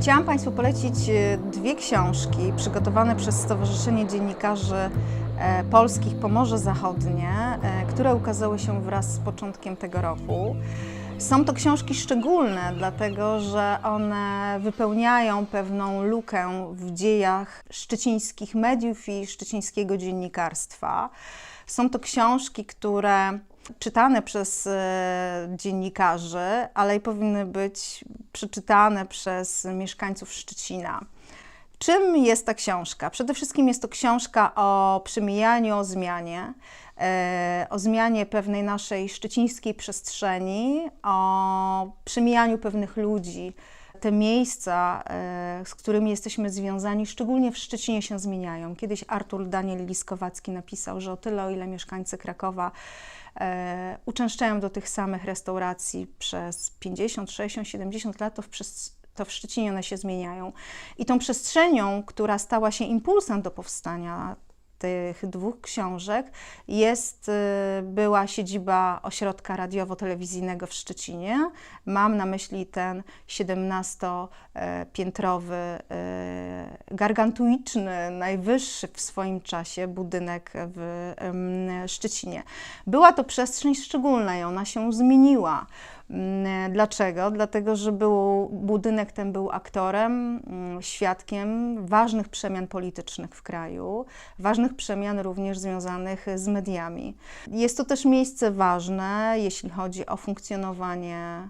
Chciałam Państwu polecić e, dwie książki przygotowane przez Stowarzyszenie Dziennikarzy e, Polskich Pomorze Zachodnie, e, które ukazały się wraz z początkiem tego roku. Są to książki szczególne, dlatego że one wypełniają pewną lukę w dziejach szczecińskich mediów i szczecińskiego dziennikarstwa. Są to książki, które czytane przez e, dziennikarzy, ale i powinny być przeczytane przez mieszkańców Szczecina. Czym jest ta książka? Przede wszystkim jest to książka o przemijaniu, o zmianie, e, o zmianie pewnej naszej szczecińskiej przestrzeni, o przemijaniu pewnych ludzi. Te miejsca, e, z którymi jesteśmy związani, szczególnie w Szczecinie się zmieniają. Kiedyś Artur Daniel Liskowacki napisał, że o tyle, o ile mieszkańcy Krakowa e, uczęszczają do tych samych restauracji przez 50, 60, 70 lat, to w, to w Szczecinie one się zmieniają. I tą przestrzenią, która stała się impulsem do powstania tych dwóch książek, jest, y, była siedziba ośrodka radiowo-telewizyjnego w Szczecinie. Mam na myśli ten 17-piętrowy, y, gargantuiczny, najwyższy w swoim czasie budynek w Szczecinie. Była to przestrzeń szczególna i ona się zmieniła. Mm, Dlaczego? Dlatego, że był, budynek ten był aktorem, mm, świadkiem ważnych przemian politycznych w kraju, ważnych przemian również związanych z mediami. Jest to też miejsce ważne, jeśli chodzi o funkcjonowanie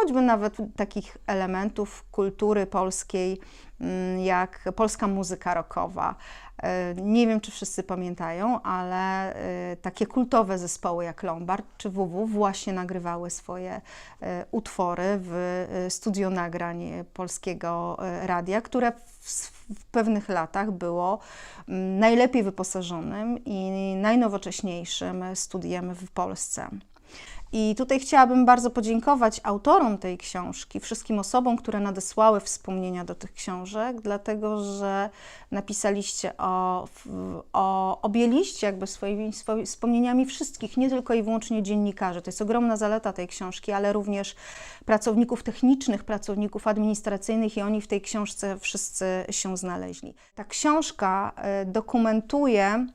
choćby nawet takich elementów kultury polskiej, mm, jak polska muzyka rockowa. E, Nie wiem, czy wszyscy pamiętają, ale e, takie kultowe zespoły jak Lombard czy WW właśnie nagrywały swoje e, utwory w studio nagrań polskiego radia, które w, w pewnych latach było mm, najlepiej wyposażonym i najnowocześniejszym studiem w Polsce. I tutaj chciałabym bardzo podziękować autorom tej książki, wszystkim osobom, które nadesłały wspomnienia do tych książek, dlatego że napisaliście o, o objęliście jakby swoimi, swoimi wspomnieniami wszystkich, nie tylko i wyłącznie dziennikarzy. To jest ogromna zaleta tej książki, ale również pracowników technicznych, pracowników administracyjnych i oni w tej książce wszyscy się znaleźli. Ta książka e, dokumentuje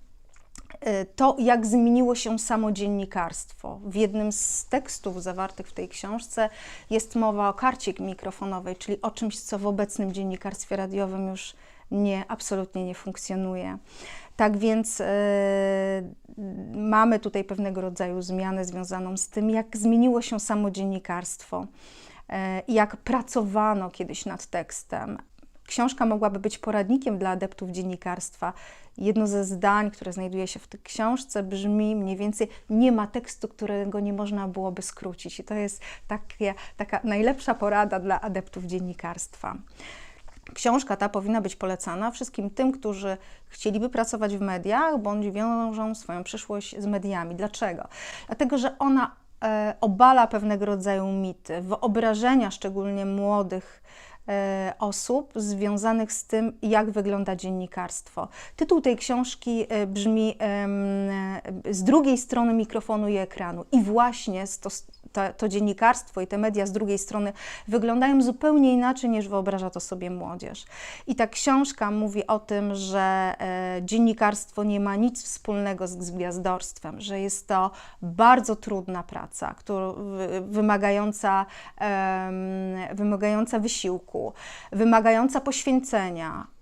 to, jak zmieniło się samo dziennikarstwo. W jednym z tekstów zawartych w tej książce jest mowa o karcie mikrofonowej, czyli o czymś, co w obecnym dziennikarstwie radiowym już nie, absolutnie nie funkcjonuje. Tak więc e, mamy tutaj pewnego rodzaju zmianę związaną z tym, jak zmieniło się samo dziennikarstwo i jak pracowano kiedyś nad tekstem. Książka mogłaby być poradnikiem dla adeptów dziennikarstwa. Jedno ze zdań, które znajduje się w tej książce, brzmi mniej więcej: Nie ma tekstu, którego nie można byłoby skrócić. I to jest takie, taka najlepsza porada dla adeptów dziennikarstwa. Książka ta powinna być polecana wszystkim tym, którzy chcieliby pracować w mediach bądź wiążą swoją przyszłość z mediami. Dlaczego? Dlatego, że ona e, obala pewnego rodzaju mity, wyobrażenia szczególnie młodych osób związanych z tym, jak wygląda dziennikarstwo. Tytuł tej książki e, brzmi e, Z drugiej strony mikrofonu i ekranu. I właśnie to, to, dziennikarstwo i te media z drugiej strony wyglądają zupełnie inaczej niż wyobraża to sobie młodzież. I ta książka mówi o tym, że e, dziennikarstwo nie ma nic wspólnego z, z gwiazdorstwem, że jest to bardzo trudna praca, którą, wy, wymagająca, em, wymagająca wysiłku, wymagająca poświęcenia,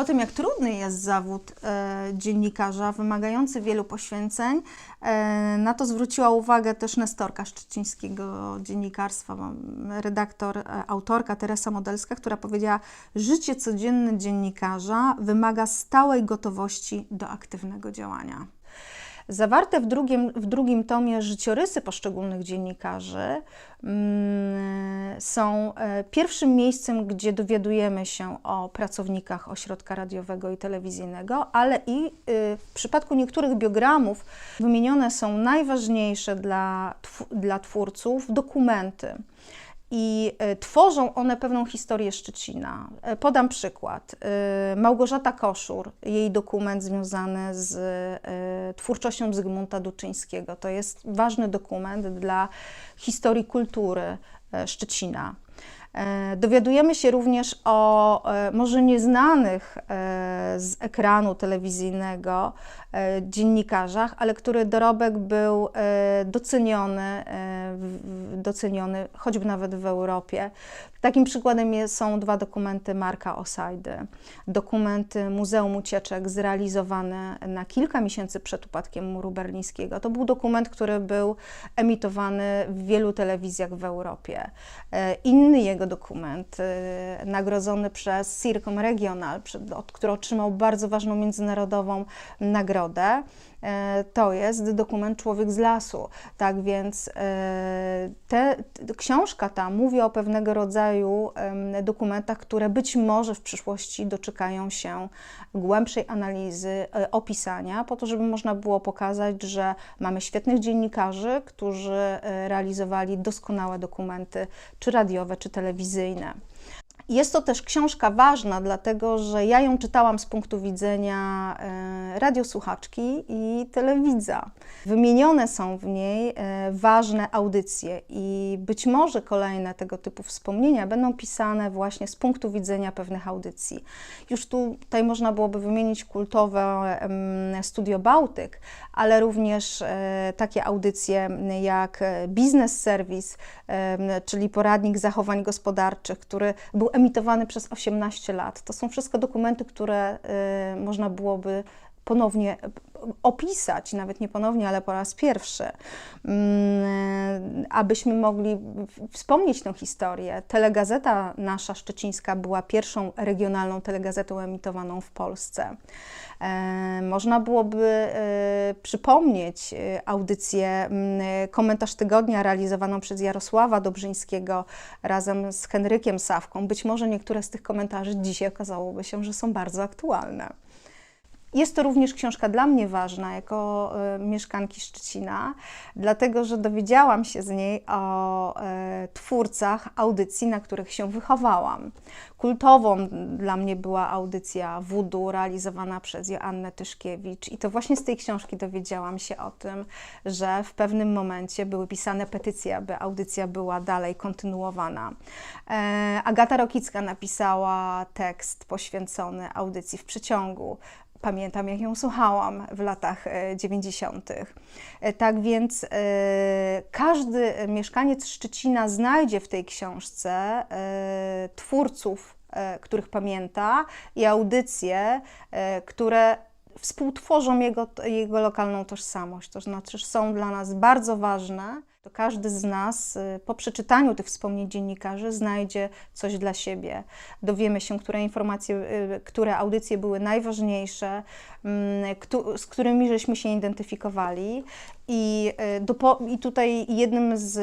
o tym, jak trudny jest zawód e, dziennikarza, wymagający wielu poświęceń, e, na to zwróciła uwagę też nestorka szczecińskiego dziennikarstwa, redaktor, e, autorka Teresa Modelska, która powiedziała, życie codzienne dziennikarza wymaga stałej gotowości do aktywnego działania. Zawarte w drugim, w drugim tomie życiorysy poszczególnych dziennikarzy mm, są e, pierwszym miejscem, gdzie dowiadujemy się o pracownikach ośrodka radiowego i telewizyjnego, ale i y, w przypadku niektórych biogramów wymienione są najważniejsze dla, dla twórców dokumenty i e, tworzą one pewną historię Szczecina. E, Podam przykład. Małgorzata Koszur, jej dokument związany z twórczością Zygmunta Duczyńskiego. To jest ważny dokument dla historii kultury e, Szczecina. E, Dowiadujemy się również o e, może nieznanych e, z ekranu telewizyjnego dziennikarzach, ale który dorobek był doceniony, doceniony choćby nawet w Europie. Takim przykładem są dwa dokumenty Marka Osajdy. Dokument Muzeum Ucieczek zrealizowany na kilka miesięcy przed upadkiem muru berlińskiego. To był dokument, który był emitowany w wielu telewizjach w Europie. Inny jego dokument, e, nagrodzony przez Circum Regional, który otrzymał bardzo ważną międzynarodową nagrodę, e, to jest dokument Człowiek z lasu. Tak więc e, te, książka ta mówi o pewnego rodzaju dokumentach, które być może w przyszłości doczekają się głębszej analizy, opisania, po to, żeby można było pokazać, że mamy świetnych dziennikarzy, którzy realizowali doskonałe dokumenty, czy radiowe, czy telewizyjne telewizyjne. Jest to też książka ważna, dlatego że ja ją czytałam z punktu widzenia e, radiosłuchaczki i telewidza. Wymienione są w niej e, ważne audycje i być może kolejne tego typu wspomnienia będą pisane właśnie z punktu widzenia pewnych audycji. Już tu, tutaj można byłoby wymienić kultowe Studio Bałtyk, ale również e, takie audycje jak Business Service, czyli poradnik zachowań gospodarczych, który był emitowany przez 18 lat. To są wszystko dokumenty, które e, można byłoby ponownie opisać, nawet nie ponownie, ale po raz pierwszy, Mm, abyśmy mogli wspomnieć tę historię. Telegazeta nasza szczecińska była pierwszą regionalną telegazetą emitowaną w Polsce. E, Można byłoby e, przypomnieć e, audycję mm, Komentarz Tygodnia realizowaną przez Jarosława Dobrzyńskiego razem z Henrykiem Sawką. Być może niektóre z tych komentarzy dzisiaj okazałoby się, że są bardzo aktualne. Jest to również książka dla mnie ważna jako e, mieszkanki Szczecina, dlatego że dowiedziałam się z niej o e, twórcach audycji, na których się wychowałam. Kultową dla mnie była audycja Voodoo realizowana przez Joannę Tyszkiewicz i to właśnie z tej książki dowiedziałam się o tym, że w pewnym momencie były pisane petycje, aby audycja była dalej kontynuowana. E, Agata Rokicka napisała tekst poświęcony audycji w przeciągu. Pamiętam, jak ją słuchałam w latach e, 90. E, Tak więc e, każdy mieszkaniec Szczecina znajdzie w tej książce e, twórców, e, których pamięta i audycje, e, które współtworzą jego, jego lokalną tożsamość. To znaczy, są dla nas bardzo ważne. To każdy z nas y, po przeczytaniu tych wspomnień dziennikarzy znajdzie coś dla siebie. Dowiemy się, które informacje, y, które audycje były najważniejsze, mm, z którymi żeśmy się identyfikowali. I, y, I tutaj jednym z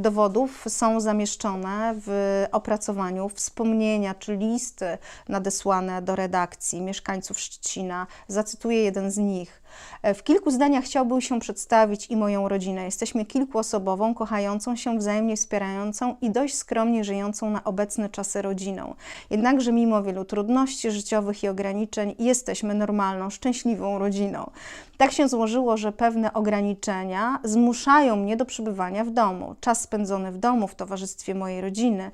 dowodów są zamieszczone w opracowaniu wspomnienia czy listy nadesłane do redakcji mieszkańców Szczecina. Zacytuję jeden z nich. E, W kilku zdaniach chciałbym się przedstawić i moją rodzinę. Jesteśmy kilkuosobową, kochającą się, wzajemnie wspierającą i dość skromnie żyjącą na obecne czasy rodziną. Jednakże mimo wielu trudności życiowych i ograniczeń jesteśmy normalną, szczęśliwą rodziną. Tak się złożyło, że pewne ograniczenia zmuszają mnie do przebywania w domu. Czas spędzony w domu w towarzystwie mojej rodziny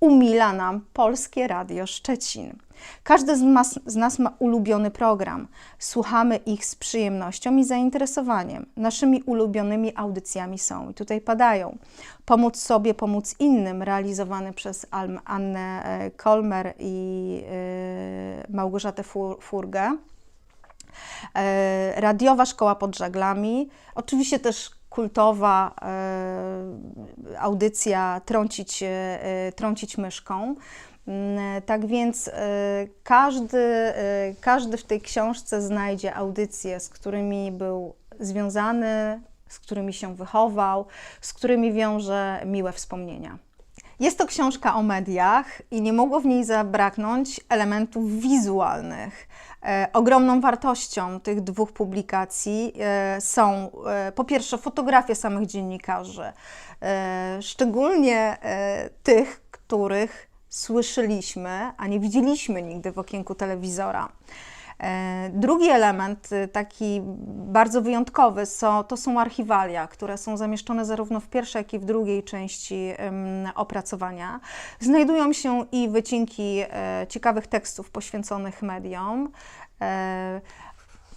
umila nam Polskie Radio Szczecin. Każdy z, mas, z nas ma ulubiony program. Słuchamy ich z przyjemnością i zainteresowaniem. Naszymi ulubionymi audycjami są, i tutaj padają, Pomóc sobie, pomóc innym, realizowany przez Annę e, Kolmer i e, Małgorzatę Fur- Furgę. E, radiowa Szkoła pod Żaglami, oczywiście też kultowa e, audycja Trącić, e, Trącić myszką. Mm, Tak więc e, każdy, każdy w tej książce znajdzie audycje, z którymi był związany, z którymi się wychował, z którymi wiąże miłe wspomnienia. Jest to książka o mediach i nie mogło w niej zabraknąć elementów wizualnych. E, ogromną wartością tych dwóch publikacji e, są e, po pierwsze fotografie samych dziennikarzy, szczególnie tych, których słyszeliśmy, a nie widzieliśmy nigdy w okienku telewizora. E, Drugi element, y, taki bardzo wyjątkowy, so, to są archiwalia, które są zamieszczone zarówno w pierwszej, jak i w drugiej części opracowania. Znajdują się i wycinki e, ciekawych tekstów poświęconych mediom.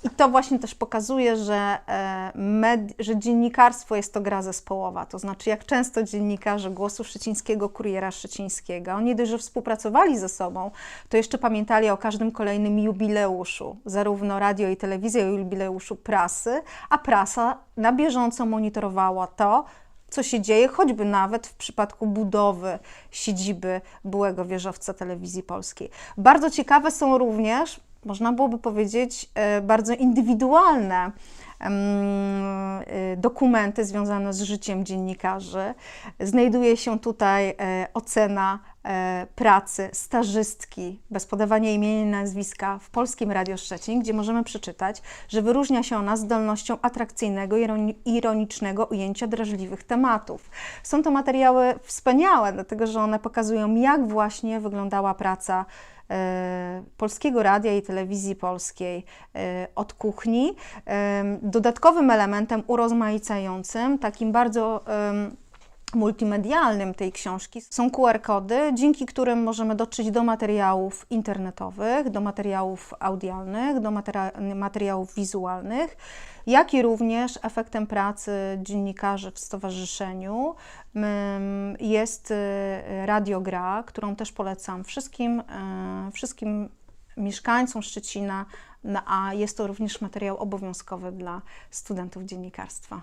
I to właśnie też pokazuje, że, e, med, że dziennikarstwo jest to gra zespołowa. To znaczy, jak często dziennikarze Głosu Szczecińskiego, Kuriera Szczecińskiego, nie dość, że współpracowali ze sobą, to jeszcze pamiętali o każdym kolejnym jubileuszu, zarówno radio i telewizja jubileuszu prasy, a prasa na bieżąco monitorowała to, co się dzieje, choćby nawet w przypadku budowy siedziby byłego wieżowca telewizji polskiej. Bardzo ciekawe są również, można byłoby powiedzieć, e, bardzo indywidualne e, dokumenty związane z życiem dziennikarzy. Znajduje się tutaj e, ocena pracy stażystki bez podawania imienia i nazwiska w Polskim Radio Szczecin, gdzie możemy przeczytać, że wyróżnia się ona zdolnością atrakcyjnego, ironi- ironicznego ujęcia drażliwych tematów. Są to materiały wspaniałe, dlatego że one pokazują, jak właśnie wyglądała praca e, Polskiego Radia i Telewizji Polskiej e, od kuchni. Dodatkowym elementem urozmaicającym, takim bardzo multimedialnym tej książki są QR-kody, dzięki którym możemy dotrzeć do materiałów internetowych, do materiałów audialnych, do materiałów wizualnych, jak i również efektem pracy dziennikarzy w stowarzyszeniu jest y, radiogra, którą też polecam wszystkim, e, wszystkim mieszkańcom Szczecina, no, a jest to również materiał obowiązkowy dla studentów dziennikarstwa.